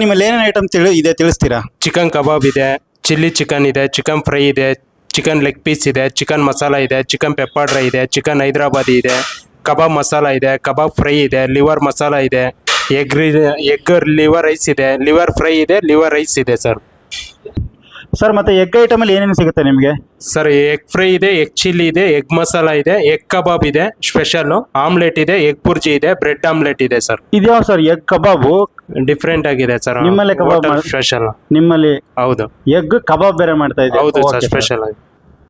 ನಿಮ್ಮಲ್ಲಿ ಏನೇನು ಐಟಮ್ ತಿಳಿ, ಇದೆ ತಿಳಿಸ್ತೀರಾ? ಚಿಕನ್ ಕಬಾಬ್ ಇದೆ, ಚಿಲ್ಲಿ ಚಿಕನ್ ಇದೆ, ಚಿಕನ್ ಫ್ರೈ ಇದೆ, ಚಿಕನ್ ಲೆಗ್ ಪೀಸ್ ಇದೆ, ಚಿಕನ್ ಮಸಾಲ ಇದೆ, ಚಿಕನ್ ಪೆಪ್ಪರ್ ಡ್ರೈ ಇದೆ, ಚಿಕನ್ ಹೈದರಾಬಾದಿ ಇದೆ, ಕಬಾಬ್ ಮಸಾಲ ಇದೆ, ಕಬಾಬ್ ಫ್ರೈ ಇದೆ, ಲಿವರ್ ಮಸಾಲ ಇದೆ, ಎಗ್ ಎಗ್ ಲಿವರ್ ರೈಸ್ ಇದೆ, ಲಿವರ್ ಫ್ರೈ ಇದೆ, ಲಿವರ್ ರೈಸ್ ಇದೆ, ಸರ್. ಸರ್ ಮತ್ತೆ ಎಗ್ ಐಟಮಲ್ಲಿ ಏನೇನು ಸಿಗುತ್ತೆ ನಿಮಗೆ? ಸರ್ ಎಗ್ ಫ್ರೈ ಇದೆ ಎಗ್ ಚಿಲ್ಲಿ ಇದೆ ಎಗ್ ಮಸಾಲ ಇದೆ ಎಗ್ ಕಬಾಬ್ ಇದೆ ಸ್ಪೆಷಲ್ ಆಮ್ಲೆಟ್ ಇದೆ ಎಗ್ ಬುರ್ಜಿ ಇದೆ ಬ್ರೆಡ್ ಆಮ್ಲೆಟ್ ಇದೆ ಸರ್ ಇದ್ಯಾವ ಸರ್ ಎಗ್ ಕಬಾಬು ಡಿಫ್ರೆಂಟ್ ಆಗಿದೆ ಸರ್ ನಿಮ್ಮಲ್ಲಿ ಕಬಾಬ್ ಮಾಡ್- ಸ್ಪೆಷಲ್ ನಿಮ್ಮಲ್ಲಿ ಹೌದು. ಎಗ್ ಕಬಾಬ್ ಬೇರೆ ಮಾಡ್ತಾ ಇದೆ ಹೌದು ಸರ್ ಸ್ಪೆಷಲ್ ಆಗಿ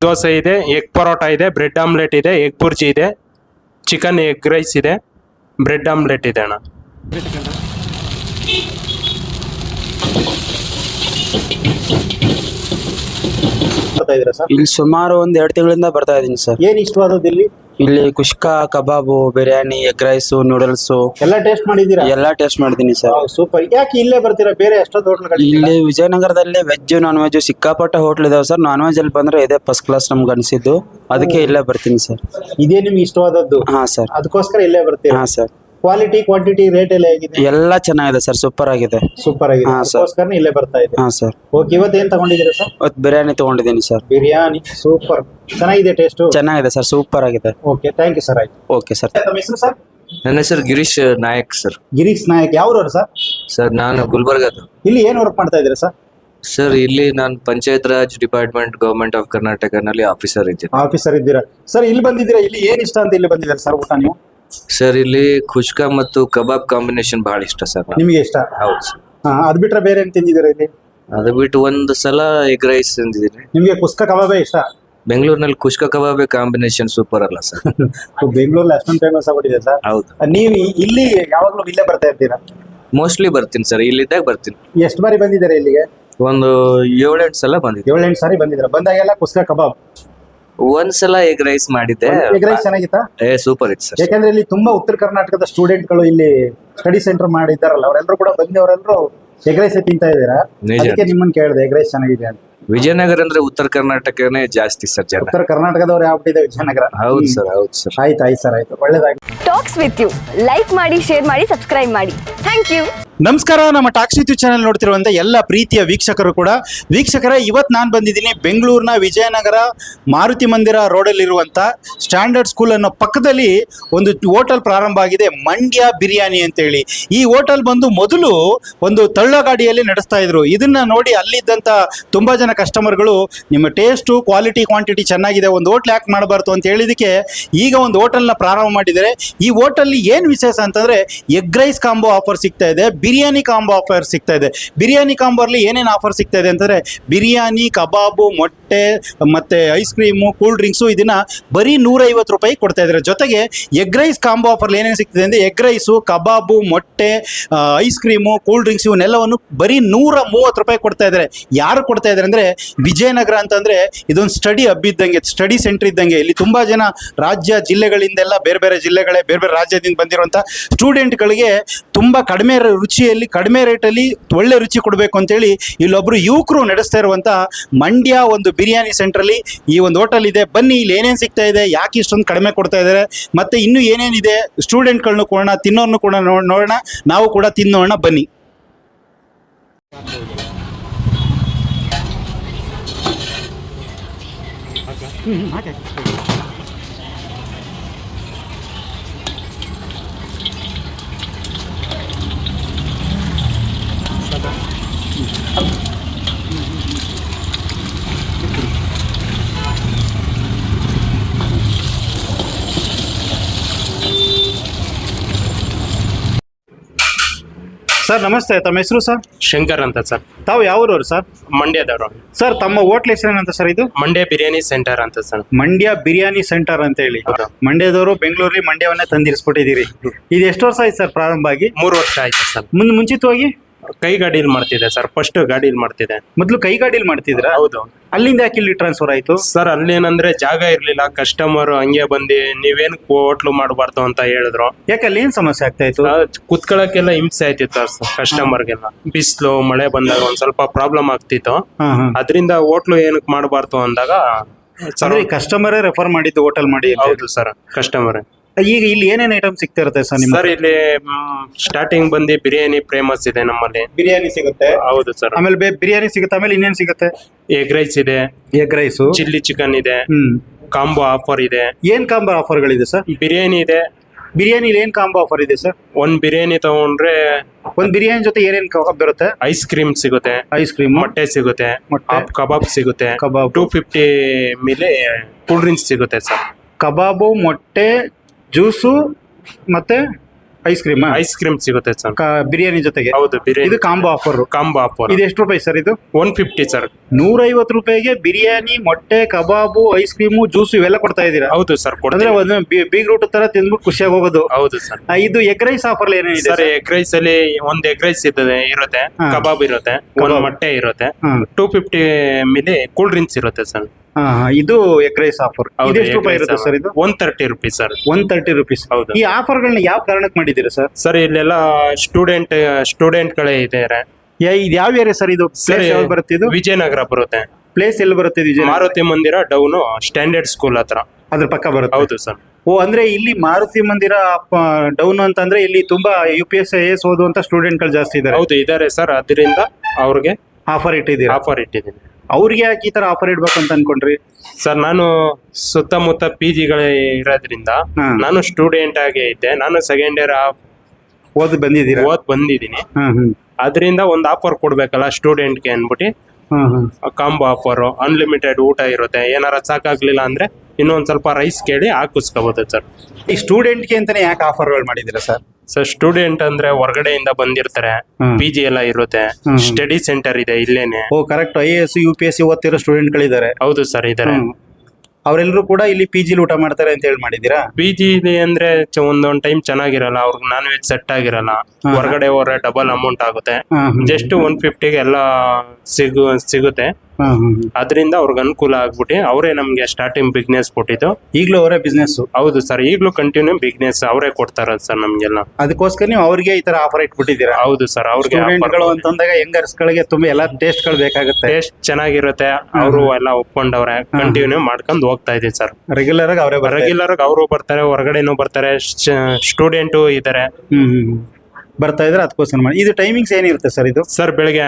ದೋಸೆ ಇದೆ ಎಗ್ ಪರೋಟ ಇದೆ ಬ್ರೆಡ್ ಆಮ್ಲೆಟ್ ಇದೆ ಎಗ್ ಬುರ್ಜಿ ಇದೆ ಚಿಕನ್ ಎಗ್ ರೈಸ್ ಇದೆ ಬ್ರೆಡ್ ಆಮ್ಲೆಟ್ ಇದೆ ಅಣ್ಣ. ಮಾಡ್ತಾ ಇದೀರಾ ಸರ್? ಇಲ್ಲಿ ಸುಮಾರು ಒಂದ್ ಎರಡು ತಿಂಗಳಿಂದ ಬರ್ತಾ ಇದೀನಿ ಸರ್. ಏನು ಇಷ್ಟವಾದದ್ದು ಇಲ್ಲಿ? ಇಲ್ಲಿ khushka kebab biryani egg rice noodles. ಎಲ್ಲ ಟೇಸ್ಟ್ ಮಾಡಿದೀರಾ ಎಲ್ಲಾ ಟೇಸ್ಟ್ ಮಾಡಿದೀನಿ ಸರ್. ಸೂಪರ್. ಯಾಕೆ ಇಲ್ಲೇ ಬರ್ತೀರಾ? ಬೇರೆ ಎಷ್ಟೊಂದು ಹೋಟ್ಲ್ಗಳು ಇಲ್ಲಿ ವಿಜಯನಗರದಲ್ಲಿ ವೆಜ್ ನಾನ್ ವೆಜ್ ಸಿಕ್ಕಾಪಟ್ಟೆ ಹೋಟ್ಲ್ ಇದಾವೆ ಸರ್. ನಾನ್ ವೆಜ್ ಅಲ್ಲಿ ಬಂದ್ರೆ ಇದೇ ಫಸ್ಟ್ ಕ್ಲಾಸ್ ನಮ್ಗೆ ಅನಿಸಿದ್ದು. ಅದಕ್ಕೆ ಇಲ್ಲೇ ಬರ್ತೀನಿ ಸರ್. ಇದೇ ನಿಮ್ಗೆ ಇಷ್ಟವಾದದ್ದು? ಹಾ ಸರ್. ಅದಕ್ಕೋಸ್ಕರ ಇಲ್ಲೇ ಬರ್ತೀನಿ ಹಾ ಸರ್. ಕ್ವಾಲಿಟಿ ಕ್ವಾಂಟಿಟಿ ರೇಟ್ ಎಲ್ಲ ಹೇಗಿದೆ? ಎಲ್ಲ ಚೆನ್ನಾಗಿದೆ ಸರ್ ಸೂಪರ್ ಆಗಿದೆ. ಸೂಪರ್ ಆಗಿದೆ. ಹಾ, sir. ಅದಕ್ಕೋಸ್ಕರ ಇಲ್ಲೇ ಬರ್ತಾ ಇದೆ. ಹಾ ಸರ್. ಓಕೆ ಇವತ್ತು ಏನ್ ತಗೊಂಡಿದ್ದೀರಾ ಸರ್? ಇವತ್ತು ಬಿರಿಯಾನಿ ತಗೊಂಡಿದ್ದೀನಿ ಸರ್. ಬಿರಿಯಾನಿ ಸೂಪರ್ ಚೆನ್ನಾಗಿದೆ ಟೇಸ್ಟ್ ಚೆನ್ನಾಗಿದೆ ಸರ್ ಸೂಪರ್ ಆಗಿದೆ. ಓಕೆ ಥ್ಯಾಂಕ್ ಯು ಸರ್ ಆಯ್ತು. ಓಕೆ ಸರ್ ತಮ್ಮ ಹೆಸರು ಸರ್? ನನ್ನ ಹೆಸರು ಗಿರೀಶ್ ನಾಯಕ್ ಸರ್. ಗಿರೀಶ್ ನಾಯಕ್. ಯಾವ್ರವ್ರು ಸರ್? ಸರ್ ನಾನು ಗುಲ್ಬರ್ಗದ ಇಲ್ಲಿ ಏನ್ ವರ್ಕ್ ಮಾಡ್ತಾ ಇದ್ದೀರಾ ಸರ್? ಸರ್ ಇಲ್ಲಿ ನಾನು panchayat raj department government of ಕರ್ನಾಟಕನಲ್ಲಿ officer ಇದ್ದೀನಿ. ಆಫೀಸರ್ ಇದ್ದೀರಾ? ಸರ್ ಇಲ್ಲಿ ಬಂದಿದ್ದೀರಾ? ಇಲ್ಲಿ ಏನ್ ಇಷ್ಟ ಅಂತ ಇಲ್ಲಿ ಬಂದಿದ್ದೀರಾ ಸರ್ ಊಟ ನೀವು? ಸರ್ ಇಲ್ಲಿ ಖುಷ್ಕ ಮತ್ತು ಕಬಾಬ್ ಕಾಂಬಿನೇಷನ್ ಬಹಳ ಇಷ್ಟ ಸರ್. ನಿಮಗೆ. ಇಷ್ಟ? ಹೌದು ಸರ್. ಹಾ ಅದ್ ಬಿಟ್ರೆ ಬೇರೆ ಏನ್ ತಿಂದಿದ್ದೀರಾ ಇಲ್ಲಿ? ಅದು ಬಿಟ್ಟು ಒಂದು ಸಲ ಎಗ್ ರೈಸ್ ತಿಂದಿದ್ದೀನಿ. ನಿಮ್ಗೆ ಕುಸ್ಕ ಕಬಾಬೇ ಇಷ್ಟ? ಬೆಂಗಳೂರಿನಲ್ಲಿ ಖುಷ್ಕ ಕಬಾಬ್ ಕಾಂಬಿನೇಷನ್ ಸೂಪರ್ ಅಲ್ಲ ಸರ್. ಬೆಂಗಳೂರಲ್ಲಿ ಅಷ್ಟೊಂದು ಫೇಮಸ್ ಆಗ್ಬಿಟ್ಟಿದೆ ಸರ್? ಹೌದು. ನೀವು ಇಲ್ಲಿ ಯಾವಾಗ್ಲೂ ಇಲ್ಲೇ ಬರ್ತಾ ಇರ್ತೀರಾ? ಮೋಸ್ಟ್ಲಿ ಬರ್ತೀನಿ ಸರ್ ಇಲ್ಲಿದ್ದಾಗ ಬರ್ತೀನಿ. ಎಷ್ಟು ಬಾರಿ ಬಂದಿದ್ದಾರೆ ಇಲ್ಲಿಗೆ? ಒಂದು ಏಳೆಂಟು ಸಲ ಬಂದಿದ್ದೆ ಏಳೆಂಟು ಸಾರಿ ಬಂದಿದ್ದೀರಾ? ಬಂದಾಗೆಲ್ಲ ಕುಸ್ಕ ಕಬಾಬ್. ಒಂದ್ ಸಲ ಎಗ್ ರೈಸ್ ಮಾಡಿದ್ದೆ ಎಗ್ ರೈಸ್ ಚೆನ್ನಾಗಿತ್ತಾ? ಏ ಸೂಪರ್ ಇತ್ತು ಸರ್. ಯಾಕಂದ್ರೆ ಇಲ್ಲಿ ತುಂಬಾ ಉತ್ತರ ಕರ್ನಾಟಕದ ಸ್ಟೂಡೆಂಟ್ಗಳು ಇಲ್ಲಿ ಸ್ಟಡಿ ಸೆಂಟರ್ ಮಾಡಿದ್ದಾರಲ್ಲ ಅವರೆಲ್ಲರೂ ಕೂಡ ಬಂದವರೆಲ್ಲರೂ ಎಗ್ ರೈಸ್ ತಿಂತಾ ಇದ್ದೀರಾ? ನಿಜ. ಅದಕ್ಕೆ ನಿಮ್ಮನ್ನ ಕೇಳಿದೆ ಎಗ್ ರೈಸ್ ಚೆನ್ನಾಗಿದೆ ಅಂತ. ವಿಜಯನಗರ ಅಂದ್ರೆ ಉತ್ತರ ಕರ್ನಾಟಕನೇ ಜಾಸ್ತಿ ಸರ್ ಜನ. ಉತ್ತರ ಕರ್ನಾಟಕದವ್ರು ಯಾವ್ಬಿಟ್ಟಿದೆ ವಿಜಯನಗರ? ಹೌದು ಸರ್ ಹೌದು ಸರ್. ಆಯ್ತು ಆಯ್ತು ಸರ್ ಆಯ್ತು. ಒಳ್ಳೇದಾಗಿ ಟಾಕ್ಸ್ ವಿತ್ ಯು ಲೈಕ್ ಮಾಡಿ ಶೇರ್ ಮಾಡಿ ಸಬ್ಸ್ಕ್ರೈಬ್ ಮಾಡಿ. ಥ್ಯಾಂಕ್ ಯು ನಮಸ್ಕಾರ ನಮ್ಮ ಟಾಕ್ಸ್ ವಿತ್ ಚಾನೆಲ್ ನೋಡ್ತಿರುವಂತ ಎಲ್ಲ ಪ್ರೀತಿಯ ವೀಕ್ಷಕರು ಕೂಡ. ವೀಕ್ಷಕರ ಇವತ್ತು ನಾನು ಬಂದಿದ್ದೀನಿ ಬೆಂಗಳೂರಿನ ವಿಜಯನಗರ ಮಾರುತಿ ಮಂದಿರ ಇರುವಂತ ಸ್ಟ್ಯಾಂಡರ್ಡ್ ಸ್ಕೂಲ್ ಅನ್ನೋ ಪಕ್ಕದಲ್ಲಿ ಒಂದು ಹೋಟೆಲ್ ಪ್ರಾರಂಭ ಆಗಿದೆ ಮಂಡ್ಯ ಬಿರಿಯಾನಿ ಅಂತೇಳಿ. ಈ ಹೋಟೆಲ್ ಬಂದು ಮೊದಲು ಒಂದು ತಳ್ಳ ಗಾಡಿಯಲ್ಲಿ ನಡೆಸ್ತಾ ಇದ್ರು. ಇದನ್ನ ನೋಡಿ ಅಲ್ಲಿದ್ದಂತ ತುಂಬಾ ಜನ ಕಸ್ಟಮರ್ಗಳು ನಿಮ್ಮ ಟೇಸ್ಟು ಕ್ವಾಲಿಟಿ ಕ್ವಾಂಟಿಟಿ ಚೆನ್ನಾಗಿದೆ, ಒಂದು ಹೋಟ್ಲ್ ಯಾಕೆ ಮಾಡಬಾರ್ದು ಅಂತ ಹೇಳಿದಕ್ಕೆ ಈಗ ಒಂದು ಹೋಟೆಲ್ನ ಪ್ರಾರಂಭ ಮಾಡಿದರೆ ಈ ಹೋಟೆಲ್ ಏನು ವಿಶೇಷ ಅಂತಂದರೆ ಎಗ್ ರೈಸ್ ಕಾಂಬೋ ಆಫರ್ ಸಿಗ್ತಾ ಇದೆ, ಬಿರಿಯಾನಿ ಕಾಂಬೋ ಆಫರ್ ಸಿಗ್ತಾ ಇದೆ. ಬಿರಿಯಾನಿ ಕಾಂಬೋಲ್ಲಿ ಏನೇನು ಆಫರ್ ಸಿಗ್ತಾ ಇದೆ ಅಂತಂದರೆ ಬಿರಿಯಾನಿ, ಕಬಾಬು, ಮೊಟ್ಟೆ ಮತ್ತೆ ಐಸ್ ಕ್ರೀಮು ಕೂಲ್ ಡ್ರಿಂಕ್ಸು ಇದನ್ನ ಬರೀ ನೂರೈವತ್ತು ರೂಪಾಯಿ ಕೊಡ್ತಾ ಇದ್ದಾರೆ. ಜೊತೆಗೆ ಎಗ್ ರೈಸ್ ಕಾಂಬೋ ಆಫರ್ಲಿ ಏನೇನು ಸಿಗ್ತದೆ ಅಂದರೆ ಎಗ್ ರೈಸು ಕಬಾಬು, ಮೊಟ್ಟೆ ಐಸ್ ಕ್ರೀಮು ಕೂಲ್ ಡ್ರಿಂಕ್ಸ್ ಇವನ್ನೆಲ್ಲವನ್ನು ಬರೀ ನೂರ ಮೂವತ್ತು ರೂಪಾಯಿ ಕೊಡ್ತಾ ಇದ್ದಾರೆ. ಯಾರು ಕೊಡ್ತಾ ಇದ್ದಾರೆ ಅಂದರೆ ವಿಜಯನಗರ ಅಂತಂದರೆ ಇದೊಂದು ಸ್ಟಡಿ ಹಬ್ ಇದ್ದಂಗೆ ಸ್ಟಡಿ ಸೆಂಟರ್ ಇದ್ದಂಗೆ. ಇಲ್ಲಿ ತುಂಬ ಜನ ರಾಜ್ಯ ಜಿಲ್ಲೆಗಳಿಂದೆಲ್ಲ ಬೇರೆ ಬೇರೆ ಜಿಲ್ಲೆಗಳೇ, ಬೇರೆ ಬೇರೆ ರಾಜ್ಯದಿಂದ ಬಂದಿರುವಂಥ ಸ್ಟೂಡೆಂಟ್ಗಳಿಗೆ ತುಂಬ ಕಡಿಮೆ ರುಚಿಯಲ್ಲಿ, ಕಡಿಮೆ ರೇಟಲ್ಲಿ ಒಳ್ಳೆ ರುಚಿ ಕೊಡಬೇಕು ಅಂತೇಳಿ ಇಲ್ಲೊಬ್ಬರು ಯುವಕರು ನಡೆಸ್ತಾ ಇರುವಂಥ ಮಂಡ್ಯ ಒಂದು ಬಿರಿಯಾನಿ ಸೆಂಟ್ರಲ್ಲಿ ಈ ಒಂದು ಹೋಟೆಲ್ ಇದೆ. ಬನ್ನಿ, ಇಲ್ಲಿ ಏನೇನು ಸಿಗ್ತಾ ಇದೆ, ಯಾಕೆ ಇಷ್ಟೊಂದು ಕಡಿಮೆ ಕೊಡ್ತಾ ಇದ್ದಾರೆ, ಮತ್ತು ಇನ್ನೂ ಏನೇನಿದೆ ಸ್ಟೂಡೆಂಟ್ಗಳನ್ನೂ ಕೊಡೋಣ ತಿನ್ನೋರ್ನು ಕೂಡ ನೋಡೋಣ. ನಾವು ಕೂಡ ತಿನ್ನೋಣ, ಬನ್ನಿ. ಸರ್ ನಮಸ್ತೆ. ತಮ್ಮ ಹೆಸರು ಸರ್? ಶಂಕರ್ ಅಂತ ಸರ್. ತಾವು ಯಾವ್ರವ್ರು ಸರ್? ಮಂಡ್ಯದವರು. ಸರ್ ತಮ್ಮ ಹೋಟ್ಲ್ ಹೆಸರೇನಂತ ಸರ್ ಇದು? ಮಂಡ್ಯ ಬಿರಿಯಾನಿ ಸೆಂಟರ್ ಅಂತ ಸರ್. ಮಂಡ್ಯ ಬಿರಿಯಾನಿ ಸೆಂಟರ್ ಅಂತ ಹೇಳಿ. ಹೌದು. ಮಂಡ್ಯದವರು ಬೆಂಗಳೂರಲ್ಲಿ ಮಂಡ್ಯವನ್ನೇ ತಂದಿರಿಸ್ಬಿಟ್ಟಿದ್ದೀರಿ. ಇದು ಎಷ್ಟು ವರ್ಷ ಆಯ್ತು ಸರ್ ಪ್ರಾರಂಭ ಆಗಿ? ಮೂರು ವರ್ಷ ಆಯ್ತು ಸರ್. ಮುಂದೆ ಮುಂಚಿತವಾಗಿ? ಕೈ ಗಾಡಿಯಲ್ಲಿ ಮಾಡ್ತಿದೆ ಸರ್ ಫಸ್ಟ್ ಗಾಡಿಯಲ್ಲಿ ಮಾಡ್ತಿದೆ. ಮೊದಲು ಕೈ ಗಾಡಿಲಿ ಮಾಡ್ತಿದ್ರ? ಹೌದು. ಅಲ್ಲಿಂದ ಯಾಕೆ ಇಲ್ಲಿ ಟ್ರಾನ್ಸ್ಫರ್ ಆಯ್ತು? ಸರ್ ಅಲ್ಲೇನಂದ್ರೆ ಜಾಗ ಇರ್ಲಿಲ್ಲ ಕಸ್ಟಮರ್ ಹಂಗೆ ಬಂದು ನೀವೇನ್ ಹೋಟ್ಲು ಮಾಡಬಾರ್ದು ಅಂತ ಹೇಳಿದ್ರು. ಯಾಕೆ ಅಲ್ಲಿ ಏನ್ ಸಮಸ್ಯೆ ಆಗ್ತಾ ಇತ್ತು? ಆ, ಕುತ್ಕೊಳಕ್ಕೆಲ್ಲ ಹಿಂಸೆ ಆಯ್ತಿತ್ತು ಕಸ್ಟಮರ್ಗೆಲ್ಲ ಬಿಸಿಲು ಮಳೆ ಬಂದಾಗ ಒಂದ್ ಸ್ವಲ್ಪ ಪ್ರಾಬ್ಲಮ್ ಆಗ್ತಿತ್ತು. ಹಾ, ಹಾ. ಅದರಿಂದ ಹೋಟ್ಲು ಏನಕ್ಕೆ ಮಾಡಬಾರ್ದು ಅಂದಾಗ ಸರ್ ಅಂದ್ರೆ ಕಸ್ಟಮರೇ ರೆಫರ್ ಮಾಡಿದ್ದು ಹೋಟೆಲ್ ಮಾಡಿ ಅಂತ? ಹೌದು ಸರ್ ಕಸ್ಟಮರ್ ಈಗ ಇಲ್ಲಿ ಏನೇನು ಐಟಮ್ ಸಿಗ್ತಾ ಇರುತ್ತೆ ಸರ್ ನಿಮ್ಮ ಸರ್ ಇಲ್ಲಿ ಸ್ಟಾರ್ಟಿಂಗ್ ಬಂದು ಬಿರಿಯಾನಿ ಫೇಮಸ್ ಇದೆ ನಮ್ಮಲ್ಲಿ. ಬಿರಿಯಾನಿ ಸಿಗುತ್ತೆ. ಹೌದು ಸರ್. ಆಮೇಲೆ ಬೇ- ಬಿರಿಯಾನಿ ಸಿಗುತ್ತೆ ಆಮೇಲೆ ಇನ್ನೇನು ಸಿಗುತ್ತೆ? ಎಗ್ ರೈಸ್ ಇದೆ. ಎಗ್ ರೈಸು ಚಿಲ್ಲಿ ಚಿಕನ್ ಇದೆ. ಹ್ಮ್. ಕಾಂಬೋ ಆಫರ್ ಇದೆ. ಏನ್ ಕಾಂಬೋ ಆಫರ್ ಗಳಿದೆ ಸರ್? ಬಿರಿಯಾನಿ ಇದೆ. ಬಿರಿಯಾನಿ ಏನ್ ಕಾಂಬೋ ಆಫರ್ ಇದೆ ಸರ್? ಒಂದ್ ಬಿರಿಯಾನಿ ತಗೊಂಡ್ರೆ ಒಂದ್ ಬಿರಿಯಾನಿ ಜೊತೆ ಏನೇನ್ ಕಬಾಬ್ ಬರುತ್ತೆ? ಐಸ್ ಕ್ರೀಮ್ ಸಿಗುತ್ತೆ. ಐಸ್ ಕ್ರೀಮ್ ಮೊಟ್ಟೆ ಸಿಗುತ್ತೆ. ಮೊಟ್ಟೆ. ಹಾಫ್ ಕಬಾಬ್ ಸಿಗುತ್ತೆ. ಕಬಾಬ್ ಟೂ ಫಿಫ್ಟಿ ಮೇಲೆ ಕೂಲ್ ಡ್ರಿಂಕ್ಸ್ ಸಿಗುತ್ತೆ ಸರ್. ಕಬಾಬು ಮೊಟ್ಟೆ ಜ್ಯೂಸು ಮತ್ತೆ ಐಸ್ ಕ್ರೀಮ್ ಐಸ್ ಕ್ರೀಮ್ ಸಿಗುತ್ತೆ ಸರ್ ಬಿರಿಯಾನಿ ಜೊತೆಗೆ? ಹೌದು ಬಿರಿಯಾನಿ. ಇದು ಕಾಂಬೋ ಆಫರ್ ಕಾಂಬೋ ಆಫರ್ ಇದು ಎಷ್ಟು ರೂಪಾಯಿ ಸರ್ ಇದು? ಒನ್ ಫಿಫ್ಟಿ ಸರ್ ನೂರೈವತ್ತು ರೂಪಾಯಿಗೆ ಬಿರಿಯಾನಿ ಮೊಟ್ಟೆ ಕಬಾಬು ಐಸ್ ಕ್ರೀಮು ಜ್ಯೂಸ್ ಇವೆಲ್ಲ ಕೊಡ್ತಾ ಇದ್ದೀರಾ? ಹೌದು ಸರ್ ಅಂದ್ರೆ ಒಂದು ಬಿಗ್ ರೂಟ್ ತರ ತಿಂದ್ಬಿಟ್ಟು ಖುಷಿಯಾಗಿ ಹೋಗೋದು. ಹೌದು ಸರ್ ಆ, ಇದು ಎಗ್ ರೈಸ್ ಆಫರ್ ಏನೇನಿದೆ ಸರ್ ಎಗ್ ರೈಸ್ ಅಲ್ಲಿ ಒಂದ್ ಎಗ್ ರೈಸ್ ಇರ್ತದೆ ಇರುತ್ತೆ. ಹಾ. ಕಬಾಬ್ ಇರುತ್ತೆ ಒಂದ್ ಕಬಾಬ್. ಮೊಟ್ಟೆ ಇರುತ್ತೆ. ಹಾ. ಟೂ ಫಿಫ್ಟಿ ಮೇಲೆ ಕೂಲ್ ಡ್ರಿಂಕ್ಸ್ ಇರುತ್ತೆ ಸರ್ ಹಾ, ಹಾ, ಇದು ಎಗ್ ರೈಸ್ ಆಫರ್ ಹೌದು, ಎಷ್ಟು ರೂಪಾಯಿ ಇರುತ್ತೆ ಸರ್ ಇದು? One thirty rupees sir. One thirty rupees ಹೌದು. ಈ ಆಫರ್ ಆಫರ್ಗಳನ್ನ ಯಾವ ಕಾರಣಕ್ಕೆ ಮಾಡಿದ್ದೀರಾ ಸರ್? ಸರ್ ಇಲ್ಲೆಲ್ಲ ಸ್ಟೂಡೆಂಟ್ ಸ್ಟೂಡೆಂಟ್ ಗಳೇ ಇದ್ದಾರೆ ಇದು ಯಾವ ಏರಿಯಾ ಸರ್ ಇದು? ಸರ್ ಪ್ಲೇಸ್ ಯಾವ್ದು ಬರುತ್ತೆ ಇದು? ವಿಜಯನಗರ ಬರುತ್ತೆ. ಪ್ಲೇಸ್ ಎಲ್ಲಿ ಬರುತ್ತೆ ಇದು ವಿಜಯನಗರ? ಮಾರುತಿ ಮಂದಿರ ಡೌನು ಸ್ಟ್ಯಾಂಡರ್ಡ್ ಸ್ಕೂಲ್ ಹತ್ರ. ಅದ್ರ ಪಕ್ಕ ಬರುತ್ತೆ. ಹೌದು ಸರ್. ಓ ಅಂದ್ರೆ ಇಲ್ಲಿ ಮಾರುತಿ ಮಂದಿರ ಡೌನ್ ಅಂತಂದ್ರೆ ಇಲ್ಲಿ ತುಂಬಾ U P S I S ಓದುವಂತ ಸ್ಟೂಡೆಂಟ್ಗಳು ಜಾಸ್ತಿ ಇದ್ದಾರೆ. ಹೌದು ಇದಾರೆ ಸರ್. ಅದರಿಂದ ಅವ್ರಿಗೆ ಆಫರ್ ಇಟ್ಟಿದ್ದೀರಾ? ಆಫರ್ ಇಟ್ಟಿದ್ದೀನಿ. ಅವ್ರಿಗೆ ಯಾಕೆ ಈ ತರ ಆಫರ್ ಇಡ್ಬೇಕು ಅಂತ ಅನ್ಕೊಂಡ್ರಿ? ಸರ್ ನಾನು ಸುತ್ತಮುತ್ತ ಪಿ ಜಿಗಳೇ ಇರೋದ್ರಿಂದ ಹಾ. ನಾನು ಸ್ಟೂಡೆಂಟ್ ಆಗಿ ಇದ್ದೆ. ನಾನು ಸೆಕೆಂಡ್ ಇಯರ್ ಓದ್ ಬಂದಿದ್ದೀರಾ? ಓದ್ ಬಂದಿದ್ದೀನಿ. ಹ್ಮ್ ಹ್ಮ್ ಅದರಿಂದ ಒಂದು ಆಫರ್ ಕೊಡ್ಬೇಕಲ್ಲ ಸ್ಟೂಡೆಂಟ್ಗೆ ಅಂದ್ಬಿಟ್ಟು hmm hmm combo offer unlimited ಊಟ ಇರುತ್ತೆ. ಏನಾರ ಸಾಕಾಗ್ಲಿಲ್ಲ ಅಂದ್ರೆ ಇನ್ನೊಂದ್ ಸ್ವಲ್ಪ ರೈಸ್ ಕೇಳಿ ಹಾಕಿಸ್ಕೋಬಹುದು ಸರ್. ಈ ಸ್ಟೂಡೆಂಟ್ಗೆ ಅಂತಾನೆ ಯಾಕೆ ಆಫರ್ಗಳು ಮಾಡಿದ್ದೀರಾ ಸರ್? ಸರ್ ಸ್ಟೂಡೆಂಟ್ ಅಂದ್ರೆ ಹೊರಗಡೆಯಿಂದ ಬಂದಿರ್ತಾರೆ. ಪಿಜಿ ಪಿ ಜಿ ಎಲ್ಲ ಇರುತ್ತೆ. ಸ್ಟಡಿ ಸೆಂಟರ್ ಇದೆ ಇಲ್ಲೇನೆ. ಓ correct I A S U P S C ಓದ್ತಿರೋ student ಗಳಿದ್ದಾರೆ ಹೌದು ಸರ್ ಇದಾರೆ. ಅವರೆಲ್ಲರೂ ಕೂಡ ಇಲ್ಲಿ ಪಿ ಜಿಲಿ ಊಟ ಮಾಡ್ತಾರೆ ಅಂತ ಹೇಳಿ ಮಾಡಿದ್ದೀರಾ? ಪಿ ಜಿ ಅಂದ್ರೆ ಚ- ಒಂದೊಂದ್ ಟೈಮ್ ಚೆನ್ನಾಗಿರಲ್ಲ. ಅವ್ರಿಗೆ ನಾನ್ ವೆಜ್ ಸೆಟ್ ಆಗಿರಲ್ಲ ಹೊರಗಡೆ ಹೋದ್ರೆ ಡಬಲ್ ಅಮೌಂಟ್ ಆಗುತ್ತೆ. ಜಸ್ಟ್ ಒನ್ ಫಿಫ್ಟಿಗೆ ಎಲ್ಲ ಸಿಗು ಸಿಗುತ್ತೆ. ಅದರಿಂದ ಅವ್ರಿಗೆ ಅನುಕೂಲ ಆಗ್ಬಿಟ್ಟು ಅವರೇ ನಮ್ಗೆ ಸ್ಟಾರ್ಟಿಂಗ್ ಬಿಸ್ನೆಸ್ ಕೊಟ್ಟಿದ್ದು. ಈಗಲೂ ಅವರೇ ಬಿಸ್ನೆಸ್ ಹೌದು ಸರ್ ಈಗಲೂ ಕಂಟಿನ್ಯೂ ಬಿಸ್ನೆಸ್ ಅವರೇ ಕೊಡ್ತಾರ ಸರ್ ನಮ್ಗೆಲ್ಲ. ಅದಕ್ಕೋಸ್ಕರ ನೀವು ಅವ್ರಿಗೆ ಈ ತರ ಆಫರ್ ಇಟ್ಬಿಟ್ಟಿದ್ದೀರಾ? ಹೌದು ಸರ್ ಅವ್ರಿಗೆ ಸ್ಟೂಡೆಂಟ್ಗಳು ಅಂತಂದಾಗ ಯಂಗರ್ಸ್ ಗಳಿಗೆ ತುಂಬಾ ಎಲ್ಲ ಟೇಸ್ಟ್ಗಳು ಬೇಕಾಗುತ್ತೆ. ಟೇಸ್ಟ್ ಚೆನ್ನಾಗಿರುತ್ತೆ. ಅವರು ಎಲ್ಲ ಒಪ್ಕೊಂಡವ್ರೆ. ಕಂಟಿನ್ಯೂ ಮಾಡ್ಕೊಂಡು ಹೋಗ್ತಾ ಇದೀವಿ ಸರ್ ರೆಗ್ಯುಲರ್ ಆಗಿ ಅವರೇ ರೆಗ್ಯುಲರ್ ರೆಗ್ಯುಲರ್ ಅವರು ಬರ್ತಾರೆ ಹೊರಗಡೆನೂ ಬರ್ತಾರೆ ಸ್ಟೂಡೆಂಟು ಇದ್ದಾರೆ ಹ್ಮ್. ಬರ್ತಾ ಇದ್ರೆ ಅದಕ್ಕೋಸ್ಕರ ಮಾಡಿ. ಇದು ಟೈಮಿಂಗ್ಸ್ ಏನಿರುತ್ತೆ ಸರ್ ಇದು? ಸರ್ ಬೆಳಿಗ್ಗೆ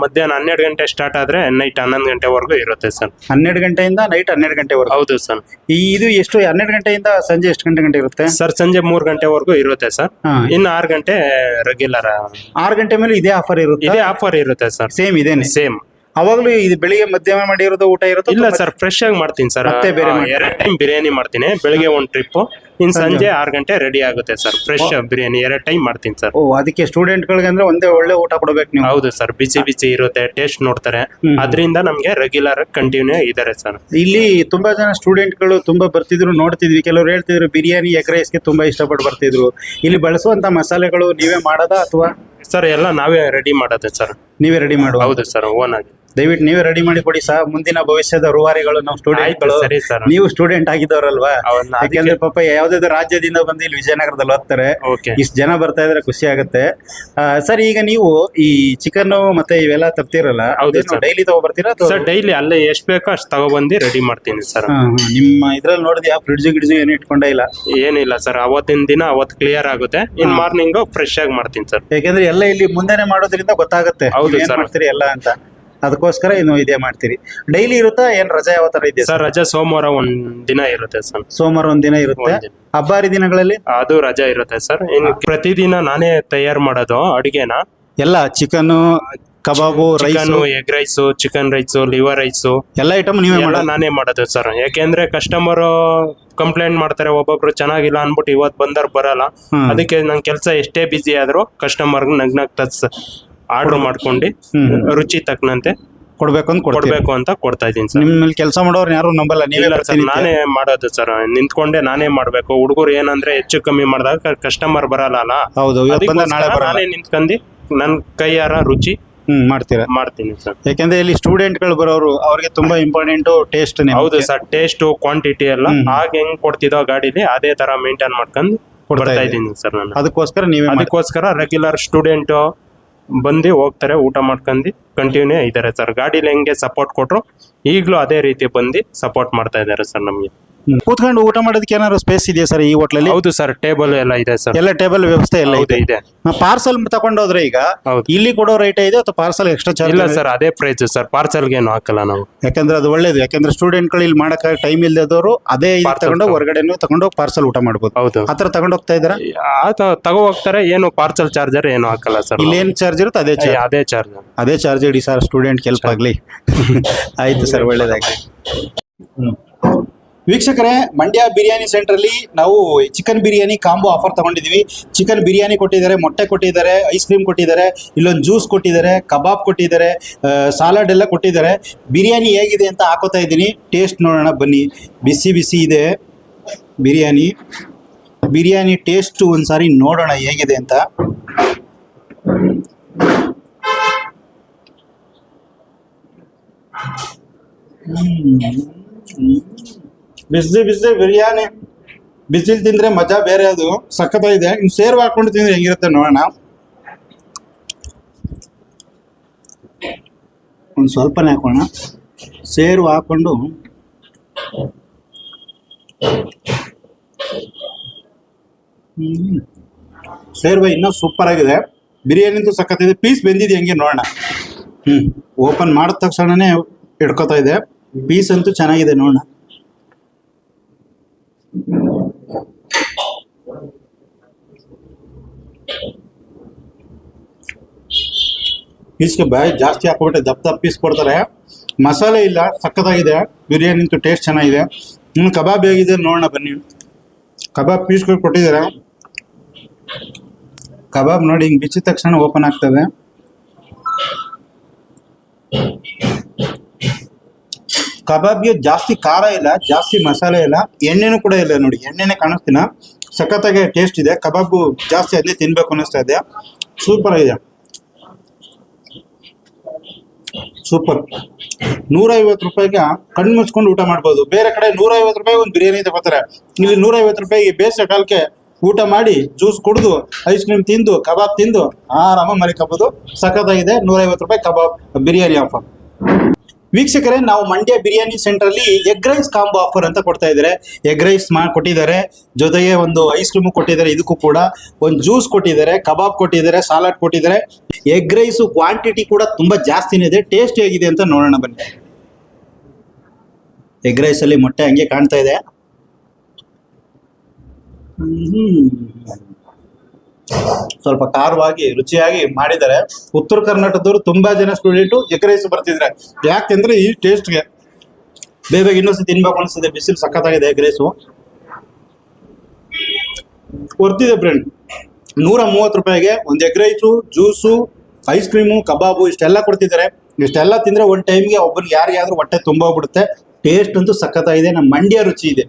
ಮಧ್ಯಾಹ್ನ ಹನ್ನೆರಡು ಗಂಟೆ ಸ್ಟಾರ್ಟ್ ಆದ್ರೆ ನೈಟ್ ಹನ್ನೊಂದು ಗಂಟೆವರೆಗೂ ಇರುತ್ತೆ ಸರ್ ಹನ್ನೆರಡು ಗಂಟೆಯಿಂದ ನೈಟ್ ಹನ್ನೆರಡು ಗಂಟೆವರೆಗೂ? ಹೌದು ಸರ್ ಈ ಇದು ಎಷ್ಟು ಹನ್ನೆರಡು ಗಂಟೆಯಿಂದ ಸಂಜೆ ಎಷ್ಟು ಗಂಟೆ ಗಂಟೆ ಇರುತ್ತೆ? ಸರ್ ಸಂಜೆ ಮೂರು ಗಂಟೆವರೆಗೂ ಇರುತ್ತೆ ಸರ್ ಹಾ. ಇನ್ನು ಆರು ಗಂಟೆ ರೆಗ್ಯುಲರ್ ಆರು ಗಂಟೆ ಮೇಲೆ ಇದೇ ಆಫರ್ ಇರುತ್ತೆ? ಇದೇ ಆಫರ್ ಇರುತ್ತೆ ಸರ್ ಸೇಮ್ ಇದೇನೆ? ಸೇಮ್ ಅವಾಗ್ಲೂ ಇದು ಬೆಳಿಗ್ಗೆ ಮಧ್ಯಾಹ್ನ ಮಾಡಿರೋದು ಊಟ ಇರುತ್ತೆ ಇಲ್ಲ ಸರ್ ಫ್ರೆಶ್ ಆಗಿ ಮಾಡ್ತೀನಿ ಸರ್. ಮತ್ತೆ ಬೇರೆ? ಎರಡು ಟೈಮ್ ಬಿರಿಯಾನಿ ಮಾಡ್ತೀನಿ. ಬೆಳಿಗ್ಗೆ ಒಂದು ಟ್ರಿಪ್ ಇನ್ ಸಂಜೆ. ಆರು ಗಂಟೆ ರೆಡಿ ಆಗುತ್ತೆ ಸರ್ ಫ್ರೆಶ್ ಬಿರಿಯಾನಿ. ಎರಡು ಟೈಮ್ ಮಾಡ್ತೀನಿ ಸರ್. ಓ ಅದಕ್ಕೆ ಸ್ಟೂಡೆಂಟ್ ಗಳಿಗೆ ಅಂದ್ರೆ ಒಂದೇ ಒಳ್ಳೆ ಊಟ ಕೊಡ್ಬೇಕು ನೀವು. ಹೌದು ಸರ್ ಬಿಸಿ ಬಿಸಿ ಇರುತ್ತೆ ಟೇಸ್ಟ್ ನೋಡ್ತಾರೆ. ಅದರಿಂದ ನಮ್ಗೆ ರೆಗ್ಯುಲರ್ ಕಂಟಿನ್ಯೂ ಇದಾರೆ ಸರ್. ಇಲ್ಲಿ ತುಂಬಾ ಜನ ಸ್ಟೂಡೆಂಟ್ಗಳು ತುಂಬಾ ಬರ್ತಿದ್ರು ನೋಡ್ತಿದ್ವಿ. ಕೆಲವರು ಹೇಳ್ತಿದ್ರು ಬಿರಿಯಾನಿ ಎಗ್ ರೈಸ್ಗೆ ತುಂಬಾ ಇಷ್ಟಪಟ್ಟು ಬರ್ತಿದ್ರು. ಇಲ್ಲಿ ಬಳಸುವಂತ ಮಸಾಲೆಗಳು ನೀವೇ ಮಾಡೋದಾ ಅಥವಾ ಸರ್ ಎಲ್ಲ ನಾವೇ ರೆಡಿ ಮಾಡೋದು ಸರ್. ನೀವೇ ರೆಡಿ ಮಾಡುವ? ಹೌದು ಸರ್ ಓನ್ ಆಗಿ. ದಯವಿಟ್ಟು ನೀವೇ ರೆಡಿ ಮಾಡಿ ಕೊಡಿ ಸರ್ ಮುಂದಿನ ಭವಿಷ್ಯದ ರೂವಾರಿಗಳು ನಾವು ಸ್ಟೂಡೆಂಟ್ ಸರಿ ಸರ್. ನೀವು ಸ್ಟೂಡೆಂಟ್ ಆಗಿದ್ದವರಲ್ವಾ? ಅವನ್ನ ಯಾಕೆಂದ್ರೆ ಪಾಪ ಯಾವ್ದಾದ್ರು ರಾಜ್ಯದಿಂದ ಬಂದು ಇಲ್ಲಿ ವಿಜಯನಗರದಲ್ಲಿ ಓದ್ತಾರೆ. ಓಕೆ ಇಷ್ಟು ಜನ ಬರ್ತಾ ಇದ್ರೆ ಖುಷಿ ಆಗುತ್ತೆ. ಸರ್ ಈಗ ನೀವು ಈ ಚಿಕನ್ ಮತ್ತೆ ಇವೆಲ್ಲ ತರ್ತಿರಲ್ಲ ಹೌದು ಸರ್. ಡೈಲಿ ತಗೊಬರ್ತೀರಾ ಸರ್ ಡೈಲಿ ಅಲ್ಲೇ ಎಷ್ಟು ಬೇಕೋ ಅಷ್ಟು ತಗೊಬಂದು ರೆಡಿ ಮಾಡ್ತೀನಿ ಸರ್. ನಿಮ್ಮ ಇದ್ರಲ್ಲಿ ನೋಡಿದ್ಯಾ ಫ್ರಿಡ್ಜ್ ಗಿಡ್ಜು ಏನು ಇಟ್ಕೊಂಡೇ ಇಲ್ಲ. ಏನಿಲ್ಲ ಸರ್. ಅವತ್ತಿನ ದಿನ ಅವತ್ ಕ್ಲಿಯರ್ ಆಗುತ್ತೆ. ಇನ್ ಮಾರ್ನಿಂಗ್ ಫ್ರೆಶ್ ಆಗಿ ಮಾಡ್ತೀನಿ ಸರ್. ಯಾಕೆಂದ್ರೆ ಎಲ್ಲ ಇಲ್ಲಿ ಮುಂದೆನೆ ಮಾಡೋದ್ರಿಂದ ಗೊತ್ತಾಗುತ್ತೆ. ಹೌದು ಸರ್. ಮಾಡ್ತೀರಿ ಎಲ್ಲ ಅಂತ. ಅದಕ್ಕೋಸ್ಕರ ಇನ್ನು ಇದೇ ಮಾಡ್ತೀರಿ. ಡೈಲಿ ಇರುತ್ತಾ? ಏನ್ ರಜಾ ಯಾವ ತರ ಇದೆ? ಸರ್ ರಜೆ ಸೋಮವಾರ ಒಂದ್ ದಿನ ಇರುತ್ತೆ ಸರ್. ಸೋಮವಾರ ಒಂದ್ ದಿನ ಇರುತ್ತೆ. ಒಂದ್ ದಿನ. ಹಬ್ಬಾರಿ ದಿನಗಳಲ್ಲಿ? ಅದು ರಜೆ ಇರುತ್ತೆ ಸರ್. ಇನ್ ಪ್ರತಿದಿನ ನಾನೇ ತಯಾರು ಮಾಡೋದು ಅಡುಗೆನ. ಎಲ್ಲ chicken kebab rice chicken egg rice chicken rice liver rice ಎಲ್ಲ ಐಟಮ್ ನೀವೇ ಎಲ್ಲ ಮಾಡೋದು? ನಾನೇ ಮಾಡೋದು ಸರ್. ಯಾಕೆಂದ್ರೆ ಕಸ್ಟಮರ್ ಕಂಪ್ಲೇಂಟ್ ಮಾಡ್ತಾರೆ ಒಬ್ಬೊಬ್ರು ಚೆನ್ನಾಗಿಲ್ಲ ಅನ್ಬಿಟ್ಟು ಇವತ್ತು ಬಂದರ್ ಬರಲ್ಲ. ಹ್ಮ್. ಅದಕ್ಕೆ ನನ್ ಕೆಲಸ ಎಷ್ಟೇ ಬಿಸಿ ಆದ್ರೂ ಕಸ್ಟಮರ್ ನಗ್ನಾಗ್ತದೆ ಸರ್ ಆರ್ಡರ್ ಮಾಡ್ಕೊಂಡು ರುಚಿ ತಕ್ಕನಂತೆ ಕೊಡ್ಬೇಕು ಅಂತ ಕೊಡ್ಬೇಕು ಅಂತ ಕೊಡ್ತಾ ಇದೀನಿ ಸರ್. ನಿಮ್ಮಲ್ಲಿ ಕೆಲಸ ಮಾಡೋರು ಯಾರು ನಂಬಲ್ಲ ನೀವೇ ಸರ್ ನಾನೇ ಮಾಡೋದು ಸರ್. ನಿಂತ್ಕೊಂಡೆ ನಾನೇ ಮಾಡ್ಬೇಕು. ಹುಡುಗರು ಏನಂದ್ರೆ ಹೆಚ್ಚು ಕಮ್ಮಿ ಮಾಡಿದಾಗ ಕಸ್ಟಮರ್ ಬರಲ್ಲ ಹೌದು ನಾನೇ ನಿಂತ್ಕೊಂಡಿ ನನ್ನ ಕೈಯಾರ ರುಚಿ ಮಾಡ್ತೀರಾ? ಮಾಡ್ತೀನಿ ಸರ್. ಯಾಕಂದ್ರೆ ಇಲ್ಲಿ ಸ್ಟೂಡೆಂಟ್ಗಳು ಬರೋರು ಅವ್ರಿಗೆ ತುಂಬಾ ಇಂಪಾರ್ಟೆಂಟ್ ಟೇಸ್ಟ್ ಹೌದು ಸರ್ ಟೇಸ್ಟ್ ಕ್ವಾಂಟಿಟಿ ಎಲ್ಲ ಹಾಗೆ ಹೆಂಗ್ ಕೊಡ್ತಿದ್ದೋ ಗಾಡಿಲಿ ಅದೇ ತರ ಮೇಂಟೈನ್ ಮಾಡ್ಕೊಂಡು ಕೊಡ್ತಾ ಇದ್ದೀನಿ. ಸರ್ ನಾನು. ಅದಕ್ಕೋಸ್ಕರ ನೀವೇ ಅದಕ್ಕೋಸ್ಕರ ರೆಗ್ಯುಲರ್ ಸ್ಟೂಡೆಂಟ್ ಬಂದು ಹೋಗ್ತಾರೆ, ಊಟ ಮಾಡ್ಕೊಂಡು ಕಂಟಿನ್ಯೂ ಇದ್ದಾರೆ ಸರ್ ಗಾಡಿಲಿ ಹೆಂಗೆ ಸಪೋರ್ಟ್ ಕೊಟ್ರು ಈಗಲೂ ಅದೇ ರೀತಿ ಬಂದು ಸಪೋರ್ಟ್ ಮಾಡ್ತಾ ಇದ್ದಾರೆ ಸರ್ ನಮಗೆ. ಕೂತ್ಕೊಂಡು ಊಟ ಮಾಡೋದಕ್ಕೆ ಏನಾದ್ರು ಸ್ಪೇಸ್ ಇದೆಯಾ ಸರ್ ಈ ಹೋಟ್ಲಲ್ಲಿ ಹೌದು ಸರ್ ಟೇಬಲ್ ಎಲ್ಲ ಇದೆ ಸರ್. ಎಲ್ಲ ಟೇಬಲ್ ವ್ಯವಸ್ಥೆ ಎಲ್ಲ ಹೌದು, ಇದೆ. ಇದೆ. ಪಾರ್ಸಲ್ ತಗೊಂಡೋದ್ರೆ ಈಗ ಹೌದು. ಇಲ್ಲಿ ಕೊಡೋ ರೇಟ್ ಇದೆ ಅಥವಾ ಪಾರ್ಸಲ್ ಎಕ್ಸ್ಟ್ರಾ ಚಾರ್ಜ್ ಇಲ್ಲ ಸರ್ ಅದೇ ಪ್ರೈಸ್ ಸರ್ ಪಾರ್ಸಲ್ಗೆ ಏನು ಹಾಕಲ್ಲ ನಾವು. ಯಾಕಂದ್ರೆ ಅದು ಒಳ್ಳೇದು ಯಾಕಂದ್ರೆ ಸ್ಟೂಡೆಂಟ್ಗಳು ಇಲ್ಲಿ ಮಾಡಕ್ಕೆ ಟೈಮ್ ಇಲ್ಲದವರು ಅದೇ ಇಲ್ಲಿ Parcel ತಗೊಂಡು ತಗೊ- ಹೊರಗಡೆನೂ ತಗೊಂಡೋಗಿ ಪಾರ್ಸಲ್ ಊಟ ಮಾಡ್ಬೋದು. ಹೌದು. ಆ ಥರ ತಗೊಂಡು ಹೋಗ್ತಾ ಇದಾರೆ ಆತ ತಗೋ ಹೋಗ್ತಾರೆ ಏನು ಪಾರ್ಸಲ್ ಚಾರ್ಜರ್ ಏನು ಹಾಕಲ್ಲ ಸರ್ ಇಲ್ಲಿ ಏನು ಚಾರ್ಜ್ ಇರುತ್ತೆ ಅದೇ ಚಾರ್ಜ್ ಅದೇ ಚಾರ್ಜ್ ಅದೇ ಚಾರ್ಜ್ ಇಡಿ ಸರ್ ಸ್ಟೂಡೆಂಟ್ ಹೆಲ್ಪ್ ಆಗ್ಲಿ. ಆಯ್ತು ಸರ್ ಒಳ್ಳೇದಾಗಲಿ. ವೀಕ್ಷಕರೇ, ಮಂಡ್ಯ ಬಿರಿಯಾನಿ ಸೆಂಟ್ರಲ್ಲಿ ನಾವು ಚಿಕನ್ ಬಿರಿಯಾನಿ ಕಾಂಬೋ ಆಫರ್ ತಗೊಂಡಿದ್ದೀವಿ. ಚಿಕನ್ ಬಿರಿಯಾನಿ ಕೊಟ್ಟಿದ್ದಾರೆ, ಮೊಟ್ಟೆ ಕೊಟ್ಟಿದ್ದಾರೆ, ಐಸ್ ಕ್ರೀಮ್ ಕೊಟ್ಟಿದ್ದಾರೆ, ಇಲ್ಲೊಂದು ಜ್ಯೂಸ್ ಕೊಟ್ಟಿದ್ದಾರೆ, ಕಬಾಬ್ ಕೊಟ್ಟಿದ್ದಾರೆ ಸಾಲಾಡ್ ಎಲ್ಲ ಕೊಟ್ಟಿದ್ದಾರೆ. ಬಿರಿಯಾನಿ ಹೇಗಿದೆ ಅಂತ ಹಾಕೋತಾ ಇದ್ದೀನಿ. ಟೇಸ್ಟ್ ನೋಡೋಣ, ಬನ್ನಿ. ಬಿಸಿ ಬಿಸಿ ಇದೆ ಬಿರಿಯಾನಿ. ಬಿರಿಯಾನಿ ಟೇಸ್ಟು ಒಂದ್ಸಾರಿ ನೋಡೋಣ ಹೇಗಿದೆ ಅಂತ. ಬಿಸಿ ಬಿಸಿ ಬಿರಿಯಾನಿ. ಬಿಸಿಲು ತಿಂದ್ರೆ ಮಜಾ ಬೇರೆ ಅದು. ಸಖತ್ತಾಗಿದೆ. ಇನ್ನು ಸೇರ್ವ್ ಹಾಕೊಂಡು ತಿಂದ್ರೆ ಹೆಂಗಿರುತ್ತೆ ನೋಡೋಣ. ಒಂದು ಸ್ವಲ್ಪನೇ ಹಾಕೋಣ. ಸೇರು ಹಾಕೊಂಡು. ಸೇರ್ವ ಇನ್ನೂ ಸೂಪರ್ ಆಗಿದೆ. ಬಿರಿಯಾನಿ ಅಂತೂ ಸಖತ್ತಿದೆ ಪೀಸ್ ಬೆಂದಿದೆ ಹೆಂಗೆ ನೋಡೋಣ. ಹ್ಞೂ ಓಪನ್ ಮಾಡಿದ ತಕ್ಷಣನೇ ಹಿಡ್ಕೋತಾ ಇದೆ. ಪೀಸ್ ಅಂತೂ ಚೆನ್ನಾಗಿದೆ ನೋಡೋಣ. ಪೀಸ್ಗೆ ಬಾಯಿ ಜಾಸ್ತಿ ಹಾಕ್ಬಿಟ್ಟೆ ದಪ್ಪ ದಪ್ಪ ಪೀಸ್ ಕೊಡ್ತಾರೆ. ಮಸಾಲೆ ಇಲ್ಲ ಸಕ್ಕದಾಗಿದೆ ಬಿರಿಯಾನಿ ಅಂತೂ ಟೇಸ್ಟ್ ಚೆನ್ನಾಗಿದೆ. ಇನ್ನು ಕಬಾಬ್ ಹೇಗಿದೆ ನೋಡೋಣ ಬನ್ನಿ. ಕಬಾಬ್ ಪೀಸ್ಗಳು ಕೊಟ್ಟಿದ್ದಾರೆ. ಕಬಾಬ್ ನೋಡಿ, ಹಿಂಗೆ ಬಿಚ್ಚಿದ ತಕ್ಷಣ ಓಪನ್ ಆಗ್ತದೆ. ಕಬಾಬ್ಗೆ ಜಾಸ್ತಿ ಖಾರ ಇಲ್ಲ, ಜಾಸ್ತಿ ಮಸಾಲೆ ಇಲ್ಲ, ಎಣ್ಣೆನೂ ಕೂಡ ಇಲ್ಲ ನೋಡಿ. ಎಣ್ಣೆನೇ ಕಾಣಿಸ್ತೀನ ಸಖತ್ತಾಗಿ ಟೇಸ್ಟ್ ಇದೆ. ಕಬಾಬು ಜಾಸ್ತಿ ಅದೇ ತಿನ್ಬೇಕು ಅನ್ನಿಸ್ತಾ ಇದೆ. ಸೂಪರ್ ಆಗಿದೆ. ಸೂಪರ್ ನೂರೈವತ್ತು ರೂಪಾಯಿಗೆ ಕಣ್ಣು ಮುಚ್ಕೊಂಡು ಊಟ ಮಾಡ್ಬೋದು. ಬೇರೆ ಕಡೆ ನೂರೈವತ್ತು ರೂಪಾಯಿ ಒಂದು ಬಿರಿಯಾನಿ ತಗೋತಾರೆ. ಇಲ್ಲಿ ನೂರೈವತ್ತು ರೂಪಾಯಿಗೆ ಬೇಸಿಗೆ ಕಾಲಕ್ಕೆ ಊಟ ಮಾಡಿ ಜ್ಯೂಸ್ ಕುಡಿದು ಐಸ್ ಕ್ರೀಮ್ ತಿಂದು, ಕಬಾಬ್ ತಿಂದು ಆರಾಮ ಮಲಿಕಬೋದು ಸಖತ್ತಾಗಿದೆ. ನೂರೈವತ್ತು ರೂಪಾಯಿ ಕಬಾಬ್ ಬಿರಿಯಾನಿ ಆಫರ್ ವೀಕ್ಷಕರೇ, ನಾವು ಮಂಡ್ಯ ಬಿರಿಯಾನಿ ಸೆಂಟರ್ ಅಲ್ಲಿ ಎಗ್ ರೈಸ್ ಕಾಂಬೋ ಆಫರ್ ಅಂತ ಕೊಡ್ತಾ ಇದ್ದಾರೆ. ಎಗ್ ರೈಸ್ ಮಾಡಿ ಕೊಟ್ಟಿದ್ದಾರೆ. ಜೊತೆಗೆ ಒಂದು ಐಸ್ ಕ್ರೀಮ್ ಕೊಟ್ಟಿದ್ದಾರೆ. ಇದಕ್ಕೂ ಕೂಡ ಒಂದು ಜ್ಯೂಸ್ ಕೊಟ್ಟಿದ್ದಾರೆ, ಕಬಾಬ್ ಕೊಟ್ಟಿದ್ದಾರೆ ಸಾಲಾಡ್ ಕೊಟ್ಟಿದ್ದಾರೆ. ಎಗ್ ರೈಸ್ ಕ್ವಾಂಟಿಟಿ ಕೂಡ ತುಂಬಾ ಜಾಸ್ತಿನೇ ಇದೆ. ಟೇಸ್ಟ್ ಹೇಗಿದೆ ಅಂತ ನೋಡೋಣ ಬನ್ನಿ. ಎಗ್ ರೈಸ್ ಅಲ್ಲಿ ಮೊಟ್ಟೆ ಹಂಗೆ ಕಾಣ್ತಾ ಇದೆ. ಸ್ವಲ್ಪ ಖಾರವಾಗಿ, ರುಚಿಯಾಗಿ ಮಾಡಿದ್ದಾರೆ. ಉತ್ತರ ಕರ್ನಾಟಕದವರು ತುಂಬಾ ಜನ ಸ್ಟೂಡೆಂಟು ಎಗ್ ರೈಸ್ ಬರ್ತಿದ್ರೆ ಯಾಕೆಂದ್ರೆ ಈ ಟೇಸ್ಟ್ಗೆ ಬೇಗ ಬೇಗ ಇನ್ನೊಂದ್ಸತಿ ತಿನ್ಬೇಕು ಅನಿಸ್ತದೆ ಬಿಸಿಲು ಸಖತ್ತಾಗಿದೆ ಎಗ್ ರೈಸು ವರ್ತಿದೆ ಫ್ರೆಂಡ್ ನೂರ ಮೂವತ್ತು ರೂಪಾಯಿಗೆ ಒಂದು egg rice juice ice cream kebab ಇಷ್ಟೆಲ್ಲ ಕೊಡ್ತಿದ್ದಾರೆ. ಇಷ್ಟೆಲ್ಲ ತಿಂದ್ರೆ ಒಂದು ಟೈಮ್ಗೆ ಒಬ್ಬರು ಯಾರಿಗಾದ್ರೂ ಹೊಟ್ಟೆ ತುಂಬೋಗ್ಬಿಡುತ್ತೆ ಟೇಸ್ಟ್ ಅಂತೂ ಸಖತ್ತಾಗಿದೆ, ನಮ್ಮ ಮಂಡ್ಯ ರುಚಿ ಇದೆ.